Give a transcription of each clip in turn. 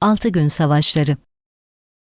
6 gün savaşları.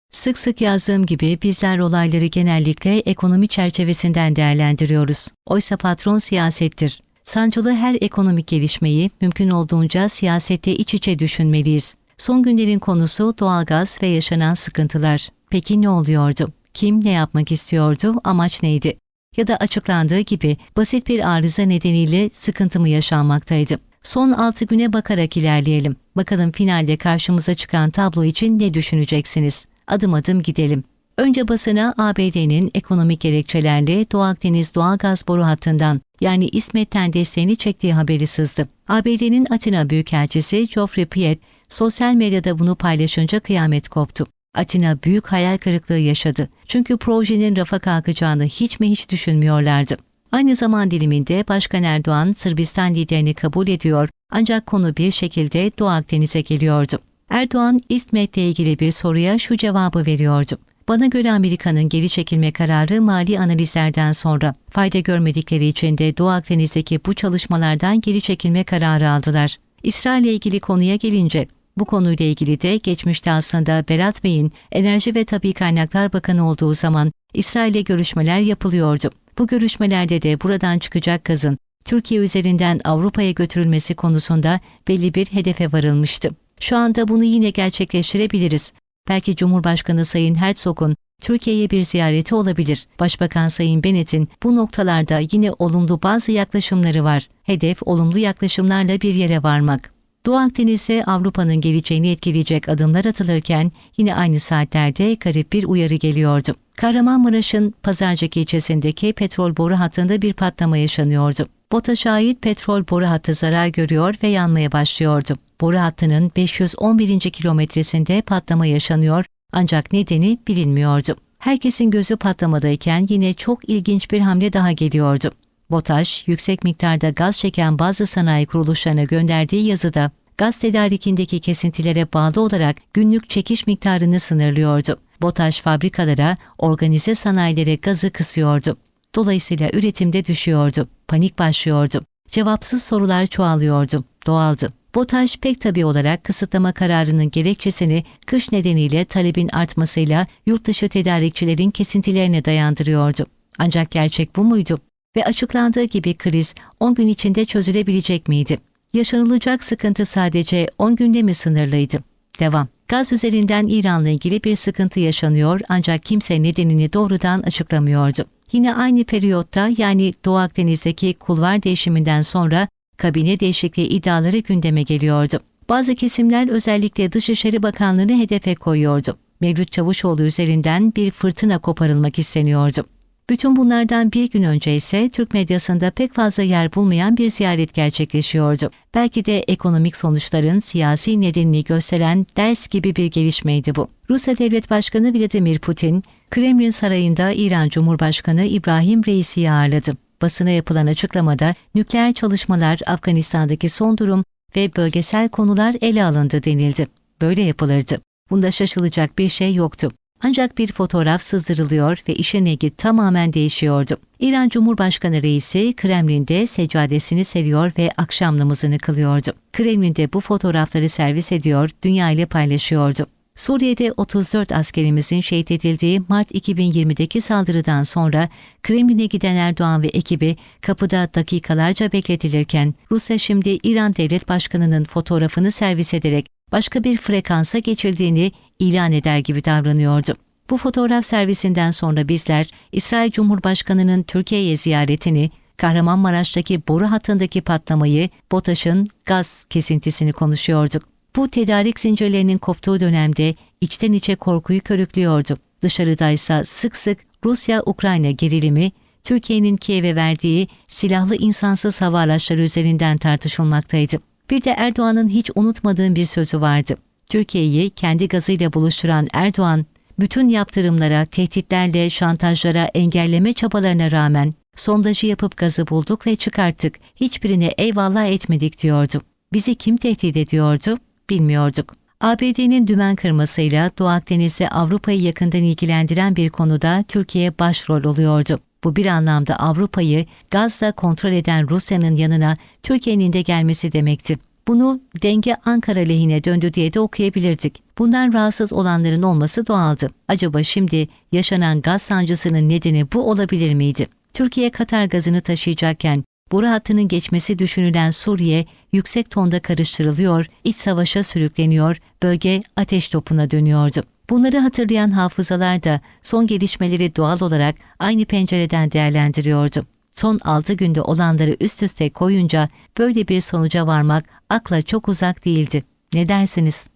Sık sık yazdığım gibi bizler olayları genellikle ekonomi çerçevesinden değerlendiriyoruz. Oysa patron siyasettir. Sancılı her ekonomik gelişmeyi mümkün olduğunca siyasette iç içe düşünmeliyiz. Son günlerin konusu doğalgaz ve yaşanan sıkıntılar. Peki ne oluyordu? Kim ne yapmak istiyordu? Amaç neydi? Ya da açıklandığı gibi basit bir arıza nedeniyle sıkıntı mı yaşanmaktaydı? Son 6 güne bakarak ilerleyelim. Bakalım finalde karşımıza çıkan tablo için ne düşüneceksiniz? Adım adım gidelim. Önce basına ABD'nin ekonomik gerekçelerle Doğu Akdeniz doğalgaz boru hattından yani İsmet'ten desteğini çektiği haberi sızdı. ABD'nin Atina Büyükelçisi Geoffrey Piet sosyal medyada bunu paylaşınca kıyamet koptu. Atina büyük hayal kırıklığı yaşadı. Çünkü projenin rafa kalkacağını hiç mi hiç düşünmüyorlardı. Aynı zaman diliminde Başkan Erdoğan Sırbistan liderini kabul ediyor ancak konu bir şekilde Doğu Akdeniz'e geliyordu. Erdoğan İsmet'le ilgili bir soruya şu cevabı veriyordu. Bana göre Amerika'nın geri çekilme kararı mali analizlerden sonra fayda görmedikleri için de Doğu Akdeniz'deki bu çalışmalardan geri çekilme kararı aldılar. İsrail ile ilgili konuya gelince bu konuyla ilgili de geçmişte aslında Berat Bey'in Enerji ve Tabi Kaynaklar Bakanı olduğu zaman İsrail ile görüşmeler yapılıyordu. Bu görüşmelerde de buradan çıkacak gazın Türkiye üzerinden Avrupa'ya götürülmesi konusunda belli bir hedefe varılmıştı. Şu anda bunu yine gerçekleştirebiliriz. Belki Cumhurbaşkanı Sayın Herzog'un Türkiye'ye bir ziyareti olabilir. Başbakan Sayın Bennett'in bu noktalarda yine olumlu bazı yaklaşımları var. Hedef olumlu yaklaşımlarla bir yere varmak. Doğu Akdeniz'e Avrupa'nın geleceğini etkileyecek adımlar atılırken yine aynı saatlerde garip bir uyarı geliyordu. Kahramanmaraş'ın Pazarcık ilçesindeki petrol boru hattında bir patlama yaşanıyordu. BOTAŞ'a ait petrol boru hattı zarar görüyor ve yanmaya başlıyordu. Boru hattının 511. kilometresinde patlama yaşanıyor ancak nedeni bilinmiyordu. Herkesin gözü patlamadayken yine çok ilginç bir hamle daha geliyordu. BOTAŞ, yüksek miktarda gaz çeken bazı sanayi kuruluşlarına gönderdiği yazıda gaz tedarikindeki kesintilere bağlı olarak günlük çekiş miktarını sınırlıyordu. BOTAŞ fabrikalara, organize sanayilere gazı kısıyordu. Dolayısıyla üretimde düşüyordu. Panik başlıyordu. Cevapsız sorular çoğalıyordu. Doğaldı. BOTAŞ pek tabi olarak kısıtlama kararının gerekçesini kış nedeniyle talebin artmasıyla yurt dışı tedarikçilerin kesintilerine dayandırıyordu. Ancak gerçek bu muydu? Ve açıklandığı gibi kriz 10 gün içinde çözülebilecek miydi? Yaşanılacak sıkıntı sadece 10 günde mi sınırlıydı? Devam. Gaz üzerinden İran'la ilgili bir sıkıntı yaşanıyor ancak kimse nedenini doğrudan açıklamıyordu. Yine aynı periyotta yani Doğu Akdeniz'deki kulvar değişiminden sonra kabine değişikliği iddiaları gündeme geliyordu. Bazı kesimler özellikle Dışişleri Bakanlığı'nı hedefe koyuyordu. Mevlüt Çavuşoğlu üzerinden bir fırtına koparılmak isteniyordu. Bütün bunlardan bir gün önce ise Türk medyasında pek fazla yer bulmayan bir ziyaret gerçekleşiyordu. Belki de ekonomik sonuçların siyasi nedenini gösteren ders gibi bir gelişmeydi bu. Rusya Devlet Başkanı Vladimir Putin, Kremlin Sarayı'nda İran Cumhurbaşkanı İbrahim Reisi'yi ağırladı. Basına yapılan açıklamada nükleer çalışmalar, Afganistan'daki son durum ve bölgesel konular ele alındı denildi. Böyle yapılırdı. Bunda şaşılacak bir şey yoktu. Ancak bir fotoğraf sızdırılıyor ve işin rengi tamamen değişiyordu. İran Cumhurbaşkanı reisi Kremlin'de seccadesini seriyor ve akşam namazını kılıyordu. Kremlin'de bu fotoğrafları servis ediyor, dünya ile paylaşıyordu. Suriye'de 34 askerimizin şehit edildiği Mart 2020'deki saldırıdan sonra Kremlin'e giden Erdoğan ve ekibi kapıda dakikalarca bekletilirken Rusya şimdi İran Devlet Başkanı'nın fotoğrafını servis ederek başka bir frekansa geçildiğini ilan eder gibi davranıyordu. Bu fotoğraf servisinden sonra bizler İsrail Cumhurbaşkanı'nın Türkiye'ye ziyaretini, Kahramanmaraş'taki boru hattındaki patlamayı, BOTAŞ'ın gaz kesintisini konuşuyorduk. Bu tedarik zincirlerinin koptuğu dönemde içten içe korkuyu körüklüyordu. Dışarıdaysa sık sık Rusya-Ukrayna gerilimi, Türkiye'nin Kiev'e verdiği silahlı insansız hava araçları üzerinden tartışılmaktaydı. Bir de Erdoğan'ın hiç unutmadığım bir sözü vardı. Türkiye'yi kendi gazıyla buluşturan Erdoğan, bütün yaptırımlara, tehditlerle, şantajlara, engelleme çabalarına rağmen sondajı yapıp gazı bulduk ve çıkarttık, hiçbirine eyvallah etmedik diyordu. Bizi kim tehdit ediyordu? Bilmiyorduk. ABD'nin dümen kırmasıyla Doğu Akdeniz'e Avrupa'yı yakından ilgilendiren bir konuda Türkiye başrol oluyordu. Bu bir anlamda Avrupa'yı gazla kontrol eden Rusya'nın yanına Türkiye'nin de gelmesi demekti. Bunu denge Ankara lehine döndü diye de okuyabilirdik. Bundan rahatsız olanların olması doğaldı. Acaba şimdi yaşanan gaz sancısının nedeni bu olabilir miydi? Türkiye Katar gazını taşıyacakken boru hattının geçmesi düşünülen Suriye yüksek tonda karıştırılıyor, iç savaşa sürükleniyor, bölge ateş topuna dönüyordu. Bunları hatırlayan hafızalar da son gelişmeleri doğal olarak aynı pencereden değerlendiriyordu. Son 6 günde olanları üst üste koyunca böyle bir sonuca varmak akla çok uzak değildi. Ne dersiniz?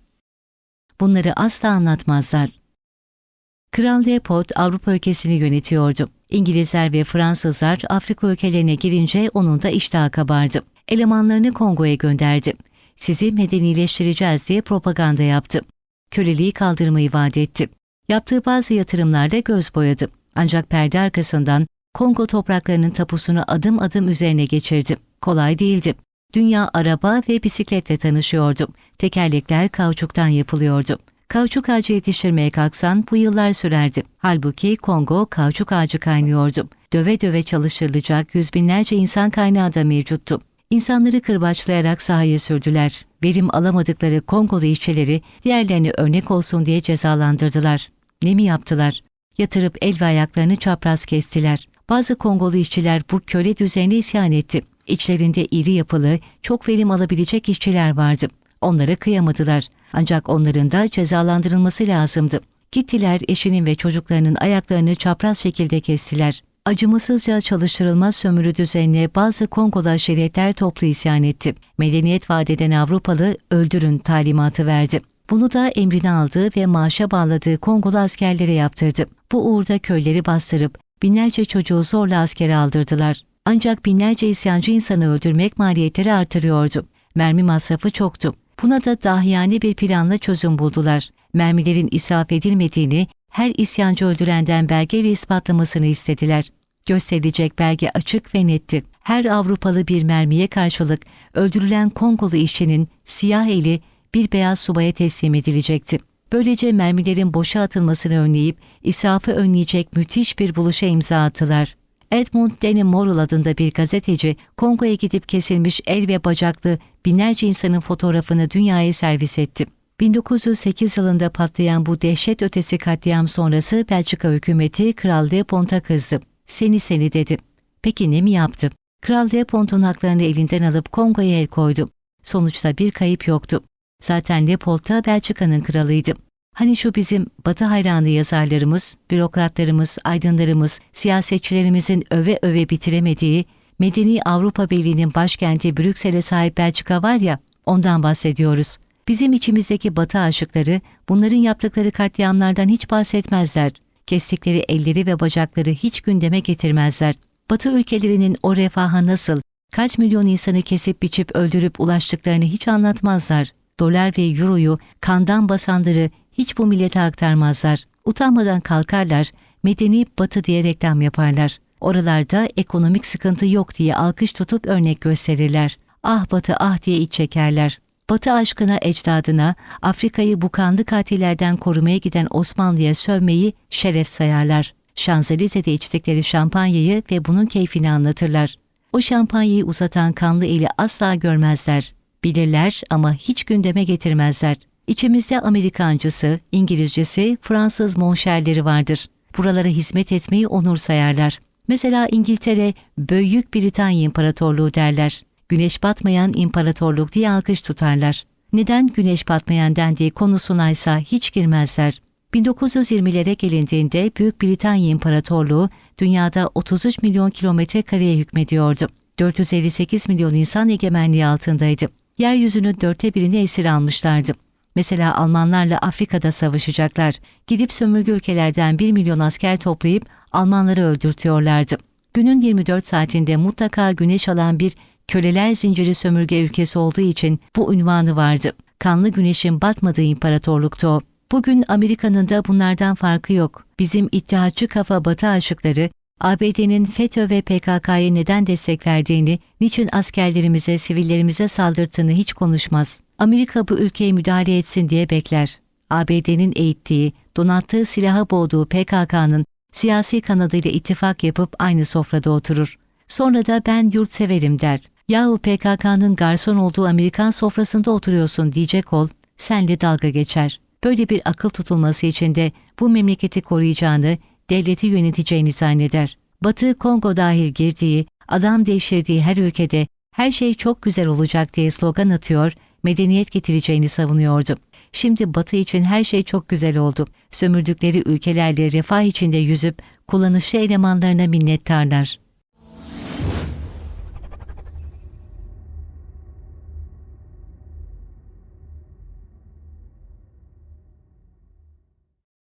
Bunları asla anlatmazlar. Kral Leopold Avrupa ülkesini yönetiyordu. İngilizler ve Fransızlar Afrika ülkelerine girince onun da iştahı kabardı. Elemanlarını Kongo'ya gönderdi. Sizi medenileştireceğiz diye propaganda yaptı. Köleliği kaldırmayı vaat etti. Yaptığı bazı yatırımlarda göz boyadı. Ancak perde arkasından Kongo topraklarının tapusunu adım adım üzerine geçirdi. Kolay değildi. Dünya araba ve bisikletle tanışıyordu. Tekerlekler kauçuktan yapılıyordu. Kauçuk ağacı yetiştirmeye kalksan bu yıllar sürerdi. Halbuki Kongo kauçuk ağacı kaynıyordu. Döve döve çalıştırılacak yüz binlerce insan kaynağı da mevcuttu. İnsanları kırbaçlayarak sahaya sürdüler. Verim alamadıkları Kongolu işçileri diğerlerine örnek olsun diye cezalandırdılar. Ne mi yaptılar? Yatırıp el ve ayaklarını çapraz kestiler. Bazı Kongolu işçiler bu köle düzenine isyan etti. İçlerinde iri yapılı, çok verim alabilecek işçiler vardı. Onlara kıyamadılar. Ancak onların da cezalandırılması lazımdı. Gittiler eşinin ve çocuklarının ayaklarını çapraz şekilde kestiler. Acımasızca çalıştırılmaz sömürü düzenine bazı Kongolu aşiretler toplu isyan etti. Medeniyet vadeden Avrupalı öldürün talimatı verdi. Bunu da emrine aldığı ve maaşa bağladığı Kongolu askerlere yaptırdı. Bu uğurda köyleri bastırıp binlerce çocuğu zorla askere aldırdılar. Ancak binlerce isyancı insanı öldürmek maliyetleri artırıyordu. Mermi masrafı çoktu. Buna da dahiyane bir planla çözüm buldular. Mermilerin israf edilmediğini her isyancı öldürenden belgeyle ispatlamasını istediler. Gösterilecek belge açık ve netti. Her Avrupalı bir mermiye karşılık öldürülen Kongolu işçinin siyah eli bir beyaz subaya teslim edilecekti. Böylece mermilerin boşa atılmasını önleyip israfı önleyecek müthiş bir buluşa imza attılar. Edmund Denny Morrill adında bir gazeteci Kongo'ya gidip kesilmiş el ve bacaklı binlerce insanın fotoğrafını dünyaya servis etti. 1908 yılında patlayan bu dehşet ötesi katliam sonrası Belçika hükümeti Kral Leopold'a kızdı. Seni seni dedi. Peki ne mi yaptı? Kral Leopold'un haklarını elinden alıp Kongo'ya el koydu. Sonuçta bir kayıp yoktu. Zaten Leopold da Belçika'nın kralıydı. Hani şu bizim Batı hayranı yazarlarımız, bürokratlarımız, aydınlarımız, siyasetçilerimizin öve öve bitiremediği Medeni Avrupa Birliği'nin başkenti Brüksel'e sahip Belçika var ya, ondan bahsediyoruz. Bizim içimizdeki Batı aşıkları bunların yaptıkları katliamlardan hiç bahsetmezler. Kestikleri elleri ve bacakları hiç gündeme getirmezler. Batı ülkelerinin o refaha nasıl, kaç milyon insanı kesip biçip öldürüp ulaştıklarını hiç anlatmazlar. Dolar ve euroyu kandan basanları hiç bu millete aktarmazlar. Utanmadan kalkarlar, medeni batı diye reklam yaparlar. Oralarda ekonomik sıkıntı yok diye alkış tutup örnek gösterirler. Ah batı ah diye iç çekerler. Batı aşkına ecdadına, Afrika'yı bu kanlı katillerden korumaya giden Osmanlı'ya sövmeyi şeref sayarlar. Şanzelize'de içtikleri şampanyayı ve bunun keyfini anlatırlar. O şampanyayı uzatan kanlı eli asla görmezler. Bilirler ama hiç gündeme getirmezler. İçimizde Amerikancısı, İngilizcesi, Fransız monşerleri vardır. Buralara hizmet etmeyi onur sayarlar. Mesela İngiltere, Büyük Britanya İmparatorluğu derler. Güneş batmayan imparatorluk diye alkış tutarlar. Neden güneş batmayan dendiği konusuna ise hiç girmezler. 1920'lere gelindiğinde Büyük Britanya İmparatorluğu dünyada 33 milyon kilometre kareye hükmediyordu. 458 milyon insan egemenliği altındaydı. Yeryüzünün dörtte birini esir almışlardı. Mesela Almanlarla Afrika'da savaşacaklar. Gidip sömürge ülkelerden 1 milyon asker toplayıp Almanları öldürtüyorlardı. Günün 24 saatinde mutlaka güneş alan bir köleler zinciri sömürge ülkesi olduğu için bu ünvanı vardı. Kanlı güneşin batmadığı imparatorluktu o. Bugün Amerika'nın da bunlardan farkı yok. Bizim iddiaçı kafa batı aşıkları ABD'nin FETÖ ve PKK'ya neden destek verdiğini, niçin askerlerimize, sivillerimize saldırttığını hiç konuşmaz. Amerika bu ülkeye müdahale etsin diye bekler. ABD'nin eğittiği, donattığı silaha boğduğu PKK'nın siyasi kanadıyla ittifak yapıp aynı sofrada oturur. Sonra da ben yurtseverim der. Yahu PKK'nın garson olduğu Amerikan sofrasında oturuyorsun diyecek ol, senle dalga geçer. Böyle bir akıl tutulması içinde bu memleketi koruyacağını, devleti yöneteceğini zanneder. Batı Kongo dahil girdiği, adam devşirdiği her ülkede her şey çok güzel olacak diye slogan atıyor, medeniyet getireceğini savunuyordu. Şimdi Batı için her şey çok güzel oldu. Sömürdükleri ülkelerle refah içinde yüzüp kullanışlı elemanlarına minnettarlar.